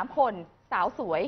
3 คน สาวสวย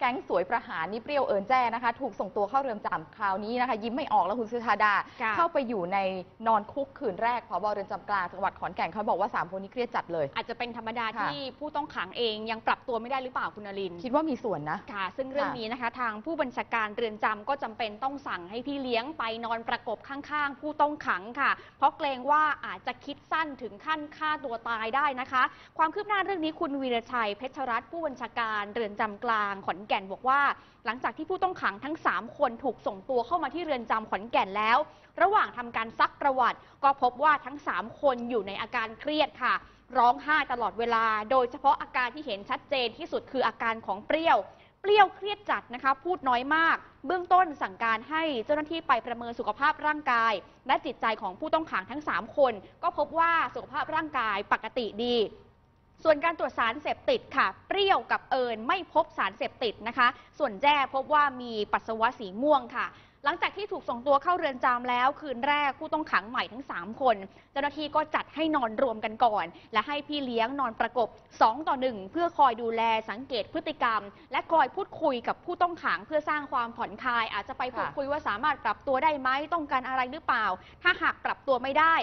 แก๊งสวยประหารนี่เปรี้ยวเอิญแจ้นะคะ ถูกส่งตัวเข้าเรือนจำคราวนี้นะคะ ยิ้มไม่ออกแล้วคุณสุธาดา ค่ะ เข้าไปอยู่ในนอนคุกคืนแรกพบเรือนจำกลางจังหวัดขอนแก่นเขาบอกว่า3คนนี้เครียดจัดเลย อาจจะเป็นธรรมดาค่ะ ที่ผู้ต้องขังเองยังปรับตัวไม่ได้หรือเปล่าคุณนรินทร์ คิดว่ามีส่วนนะ ค่ะซึ่งเรื่องค่ะนี้นะคะทางผู้บัญชาการเรือนจำก็จำเป็นต้องสั่งให้พี่เลี้ยงไปนอนประกบข้างๆ ผู้ต้องขังค่ะ เพราะเกรงว่าอาจจะคิดสั้นถึงขั้นฆ่าตัวตายได้นะคะ ความคืบหน้าเรื่องนี้คุณวีรชัยเพชรรัตน์ผู้บัญชาการเรือนจำกลางขอนแก่นบอกว่า หลังจากที่ผู้ต้องขังทั้ง 3 คนถูกส่งตัวเข้ามาที่เรือนจำขอนแก่นแล้ว ระหว่างทำการซักประวัติ ก็พบว่าทั้ง 3 คนอยู่ในอาการเครียดค่ะ ร้องไห้ตลอดเวลา โดยเฉพาะอาการที่เห็นชัดเจนที่สุดคืออาการของเปรี้ยวเปรี้ยวเครียดจัดนะคะพูดน้อยมาก เบื้องต้นสั่งการให้เจ้าหน้าที่ไปประเมินสุขภาพร่างกาย และจิตใจของผู้ต้องขังทั้ง 3 คน ก็พบว่าสุขภาพร่างกายปกติดี ส่วนการตรวจสารเสพติดค่ะ เปรี้ยวกับเอิญไม่พบสารเสพติดนะคะ ส่วนแจ้พบว่ามีปัสสาวะสีม่วงค่ะ หลังจากที่ถูกส่งตัวเข้าเรือนจำแล้ว คืนแรกผู้ต้องขังใหม่ทั้ง 3 คน เจ้าหน้าที่ก็จัดให้นอนรวมกันก่อน และให้พี่เลี้ยงนอนประกบ 2 ต่อ 1 เพื่อคอยดูแลสังเกตพฤติกรรม และคอยพูดคุยกับผู้ต้องขังเพื่อสร้างความผ่อนคลาย อาจจะไปพูดคุยว่าสามารถปรับตัวได้ไหมต้องการอะไรหรือเปล่า ถ้าหากปรับตัวไม่ได้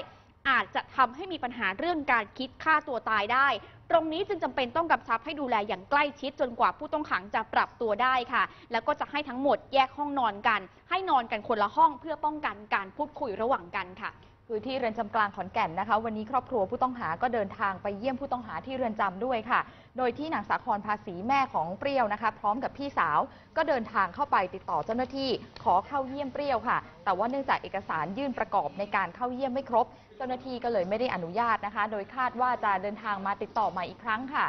อาจจะทำให้มีปัญหาเรื่องการคิดฆ่าตัวตายได้ ตรงนี้จึงจำเป็นต้องกำชับให้ดูแลอย่างใกล้ชิดจนกว่าผู้ต้องขังจะปรับตัวได้ค่ะ แล้วก็จะให้ทั้งหมดแยกห้องนอนกัน ให้นอนกันคนละห้องเพื่อป้องกันการพูดคุยระหว่างกันค่ะ คือที่เรือนจำกลางขอนแก่นนะคะ วันนี้ครอบครัวผู้ต้องหาก็เดินทางไปเยี่ยมผู้ต้องหาที่เรือนจำด้วยค่ะ โดยที่นางสาครภาษีแม่ของเปรี้ยวนะคะ พร้อมกับพี่สาวก็เดินทางเข้าไปติดต่อเจ้าหน้าที่ขอเข้าเยี่ยมเปรี้ยวค่ะ แต่ว่าเนื่องจากเอกสารยื่นประกอบในการเข้าเยี่ยมไม่ครบ เจ้าหน้าที่ก็เลยไม่ได้อนุญาตนะคะ โดยคาดว่าจะเดินทางมาติดต่อมาอีกครั้งค่ะ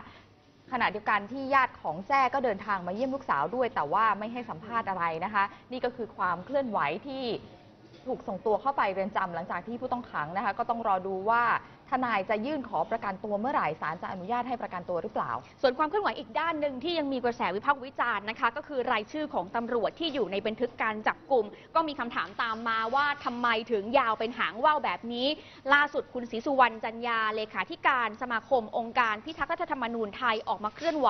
ขณะเดียวกันที่ญาติของแจ้ก็เดินทางมาเยี่ยมลูกสาวด้วย แต่ว่าไม่ให้สัมภาษณ์อะไรนะคะ นี่ก็คือความเคลื่อนไหวที่ ถูกส่งตัวเข้าไปเรือนจำหลังจากที่ผู้ต้องขังนะคะ ก็ต้องรอดูว่าทนายจะยื่นขอประกันตัวเมื่อไหร่ศาลจะอนุญาตให้ประกันตัวหรือเปล่า ส่วนความเคลื่อนไหวอีกด้านหนึ่งที่ยังมีกระแสวิพากษ์วิจารณ์นะคะ ก็คือรายชื่อของตำรวจที่อยู่ในบันทึกการจับกลุ่ม ก็มีคำถามตามมาว่าทำไมถึงยาวเป็นหางว่าวแบบนี้ ล่าสุดคุณศรีสุวรรณจันยาเลขาธิการสมาคมองค์การพิทักษ์รัฐธรรมนูญไทยออกมาเคลื่อนไหว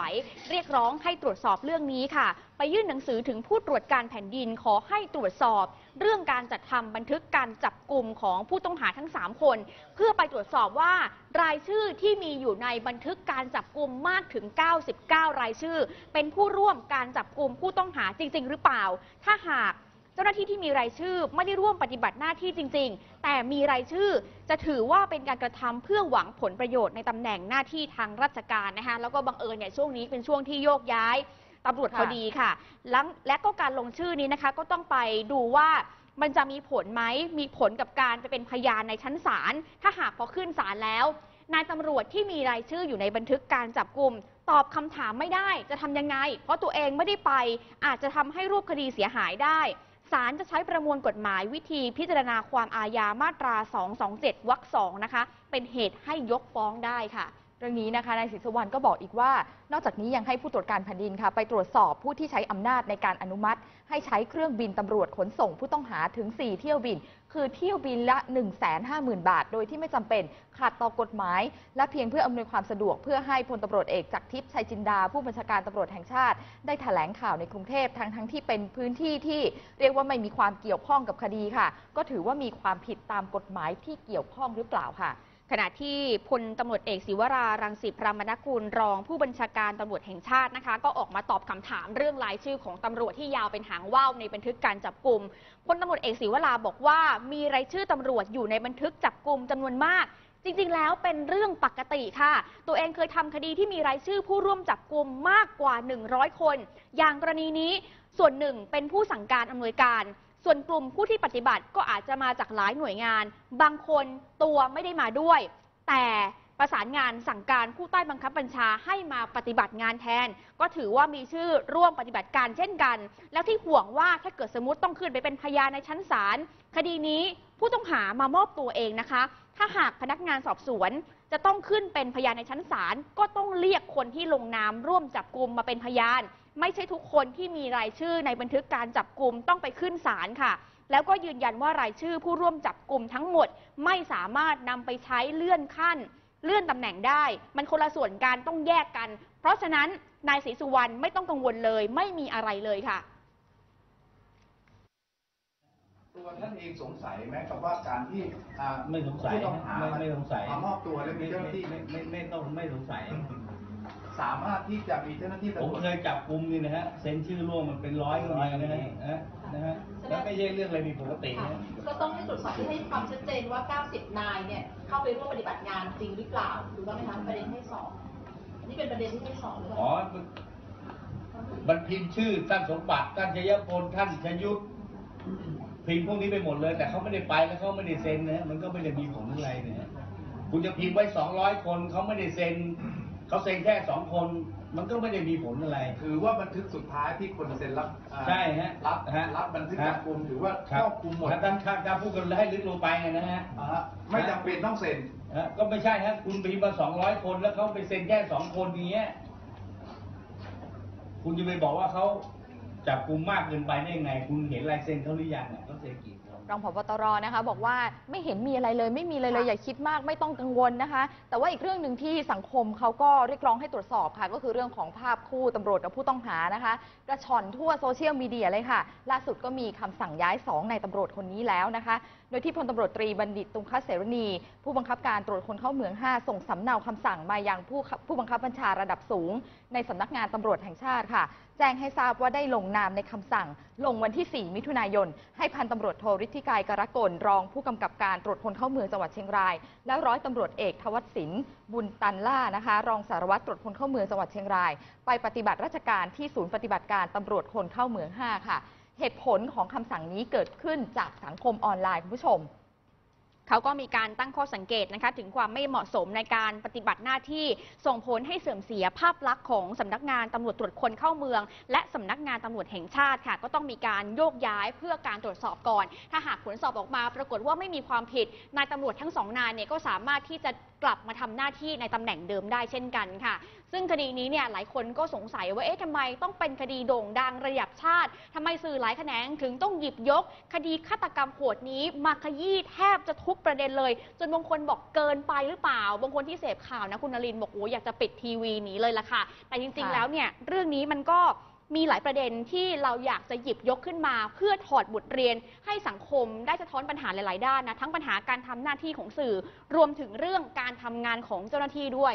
เรียกร้องให้ตรวจสอบเรื่องนี้ค่ะ ไปยื่นหนังสือถึงผู้ตรวจการแผ่นดินขอให้ตรวจสอบ เรื่องการจัดทำบันทึกการจับกลุ่มของผู้ต้องหาทั้ง 3 คน เพื่อไปตรวจสอบว่ารายชื่อที่มีอยู่ในบันทึกการจับกลุ่มมากถึง 99 รายชื่อ เป็นผู้ร่วมการจับกลุ่มผู้ต้องหาจริง ๆ หรือเปล่า ถ้าหากเจ้าหน้าที่ที่มีรายชื่อไม่ได้ร่วมปฏิบัติหน้าที่จริง ๆ แต่มีรายชื่อจะถือว่าเป็นการกระทำเพื่อหวังผลประโยชน์ในตำแหน่งหน้าที่ทางราชการนะคะแล้วก็บังเอิญเนี่ยช่วงนี้เป็นช่วงที่โยกย้ายตำรวจพอดีค่ะ และก็การลงชื่อนี้นะคะก็ต้องไปดูว่า มันจะมีผลไหมมีผลกับการไปเป็นพยานในชั้นศาลถ้าหากพอขึ้นศาลแล้ว นายตำรวจที่มีรายชื่ออยู่ในบันทึกการจับกลุ่มตอบคำถามไม่ได้จะทำยังไง เพราะตัวเองไม่ได้ไป อาจจะทำให้รูปคดีเสียหายได้ศาลจะใช้ประมวลกฎหมายวิธีพิจารณาความอาญามาตรา 227 วรรคสองนะคะ เป็นเหตุให้ยกฟ้องได้ค่ะ เรื่องนี้นะคะนายศรีสุวรรณก็บอกอีกว่า นอกจากนี้ยังให้ผู้ตรวจการแผ่นดินค่ะ ไปตรวจสอบผู้ที่ใช้อำนาจในการอนุมัติ ให้ใช้เครื่องบินตำรวจขนส่งผู้ต้องหาถึง 4 เที่ยวบิน คือเที่ยวบินละ 150,000 บาท โดยที่ไม่จำเป็นขัดต่อกฎหมาย และเพียงเพื่ออำนวยความสะดวกเพื่อให้พลตำรวจเอกจากทิพย์ชัยจินดา ผู้บัญชาการตำรวจแห่งชาติ ได้แถลงข่าวในกรุงเทพทั้งทั้งที่เป็นพื้นที่ที่เรียกว่าไม่มีความเกี่ยวข้องกับคดีค่ะ ก็ถือว่ามีความผิดตามกฎหมายที่เกี่ยวข้องหรือเปล่าค่ะ ขณะที่พลตำรวจเอกศิวรารังสิพรามนกุลรองผู้บัญชาการตำรวจแห่งชาตินะคะ ก็ออกมาตอบคำถามเรื่องรายชื่อของตำรวจที่ยาวเป็นหางว่าวในบันทึกการจับกลุ่มพลตำรวจเอกศิวราบอกว่ามีรายชื่อตำรวจอยู่ในบันทึกจับกลุ่มจำนวนมาก จริง ๆ แล้วเป็นเรื่องปกติค่ะ ตัวเองเคยทำคดีที่มีรายชื่อผู้ร่วมจับกลุ่มมากกว่า 100 คน อย่างกรณีนี้ส่วนหนึ่งเป็นผู้สั่งการอำนวยการ ส่วนกลุ่มผู้ที่ปฏิบัติก็อาจจะมาจากหลายหน่วยงาน บางคนตัวไม่ได้มาด้วย แต่ประสานงานสั่งการผู้ใต้บังคับบัญชาให้มาปฏิบัติงานแทน ก็ถือว่ามีชื่อร่วมปฏิบัติการเช่นกัน แล้วที่ห่วงว่าถ้าเกิดสมมติต้องขึ้นไปเป็นพยานในชั้นศาลคดีนี้ผู้ต้องหามามอบตัวเองนะคะ ถ้าหากพนักงานสอบสวน จะต้องขึ้นเป็นพยานในชั้นศาลก็ต้องเรียกคนที่ลงนามร่วมจับกลุ่มมาเป็นพยาน ไม่ใช่ทุกคนที่มีรายชื่อในบันทึกการจับกลุ่มต้องไปขึ้นศาลค่ะ แล้วก็ยืนยันว่ารายชื่อผู้ร่วมจับกลุ่มทั้งหมด ไม่สามารถนำไปใช้เลื่อนขั้น เลื่อนตำแหน่งได้ มันคนละส่วนกันต้องแยกกัน เพราะฉะนั้นนายศรีสุวรรณไม่ต้องกังวลเลย ไม่มีอะไรเลยค่ะตัวท่านเองสงสัยไหมกับว่าการที่อ่าไม่สงสัยผู้ต้องหาไม่ไม่สงสัยมามอบตัวแล้วมีไม่เจ้าหน้าที่ไม่ไม่ไม่ต้องไม่สงสัย สามารถที่จะมีเจ้าหน้าที่ผมตำรวจเคยจับกลุ่มนี่นะฮะเซ็นชื่อร่วมมันเป็นร้อยก็มีนะฮะนะนะฮะแล้วไม่ใช่เรื่องอะไรผิดปกติค่ะนะก็ต้องให้ตรวจสอบที่ให้ความชัดเจนว่า 90 นายเนี่ยเข้าไปร่วมปฏิบัติงานจริงหรือเปล่าถูกต้องไหมคะประเด็นที่สองอันนี่เป็นประเด็นที่ที่สองหรือเปอ๋อ ล่ามันพิมพ์ชื่อท่านสมบัติท่านชยพลท่านชยุทธพิมพ์พวกนี้ไปหมดเลย แต่เขาไม่ได้ไปแล้วเขาไม่ได้เซ็นนะฮะมันก็ไม่ได้มีผลอะไรนะฮะคุณจะพิมพ์ไว้สองร้อยคนเขาไม่ได้เซ็น เขาเซ็นแค่สองคนมันก็ไม่ได้มีผลอะไร ถือว่าบันทึกสุดท้ายที่คนเซ็นรับอ่าใช่ฮะรับฮะรับบันทึกจับกลุ่มถือว่าครอบคลุมหมดถ้าท่านถ้าถ้าพูดกันให้ลึกลงไปนะฮะอ่าฮะไม่จำเป็นต้องเซ็น ฮะก็ไม่ใช่ฮะคุณพิมพ์มาสองร้อยคนแล้วเขาไปเซ็นแค่สองคนอย่างเงี้ยคุณจะไปบอกว่าเขาจับกลุ่มมากเกินไปได้ยังไง คุณเห็นลายเซ็นเขาหรือยังอะเขาเซ็นกี่คน รองผบตรนะคะ บอกว่าไม่เห็นมีอะไรเลยไม่มีอะไรเลยอย่าคิดมากไม่ต้องกังวลนะคะ แต่ว่าอีกเรื่องหนึ่งที่สังคมเขาก็เรียกร้องให้ตรวจสอบค่ะ ก็คือเรื่องของภาพคู่ตำรวจกับผู้ต้องหานะคะ กระชอนทั่วโซเชียลมีเดียเลยค่ะ ล่าสุดก็มีคำสั่งย้าย2ในายตำรวจคนนี้แล้วนะคะ โดยที่พลตำรวจตรีบัณฑิตตุงคเสรณี ผู้บังคับการตรวจคนเข้าเมือง 5 ส่งสำเนาคำสั่งมายังผู้ผู้บังคับบัญชาระดับสูงในสำนักงานตำรวจแห่งชาติค่ะ แจ้งให้ทราบว่าได้ลงนามในคำสั่ง ลงวันที่ 4 มิถุนายน ให้พันตำรวจโทฤทธิกายกรกลรองผู้กำกับการตรวจคนเข้าเมืองจังหวัดเชียงราย และร้อยตำรวจเอกทวัชสินบุญตันล่านะคะ รองสารวัตรตรวจคนเข้าเมืองจังหวัดเชียงราย ไปปฏิบัติราชการที่ศูนย์ปฏิบัติการตำรวจคนเข้าเมือง 5 ค่ะ เหตุผลของคำสั่งนี้เกิดขึ้นจากสังคมออนไลน์คุณผู้ชม เขาก็มีการตั้งข้อสังเกตนะคะถึงความไม่เหมาะสมในการปฏิบัติหน้าที่ส่งผลให้เสื่อมเสียภาพลักษณ์ของสำนักงานตำรวจตรวจคนเข้าเมือง และสำนักงานตำรวจแห่งชาติค่ะ ก็ต้องมีการโยกย้ายเพื่อการตรวจสอบก่อน ถ้าหากผลสอบออกมา ปรากฏว่าไม่มีความผิดนายตำรวจทั้งสองนายเนี่ยก็สามารถที่จะกลับมาทำหน้าที่ในตำแหน่งเดิมได้เช่นกันค่ะ ซึ่งคดีนี้เนี่ยหลายคนก็สงสัยว่าเอ๊ะทำไมต้องเป็นคดีโด่งดังระดับชาติทำไมสื่อหลายแขนงถึงต้องหยิบยก คดีฆาตกรรมโหดนี้มาขยี้แทบจะทุกประเด็นเลย จนบางคนบอกเกินไปหรือเปล่า บางคนที่เสพข่าวนะคุณนรินบอกโอ้อยากจะปิดทีวีหนีเลยล่ะค่ะ แต่จริง ๆ แล้วเนี่ยเรื่องนี้มันก็ มีหลายประเด็นที่เราอยากจะหยิบยกขึ้นมา เพื่อถอดบทเรียนให้สังคมได้สะท้อนปัญหาหลาย ๆ ด้านนะทั้งปัญหาการทำหน้าที่ของสื่อ รวมถึงเรื่องการทำงานของเจ้าหน้าที่ด้วย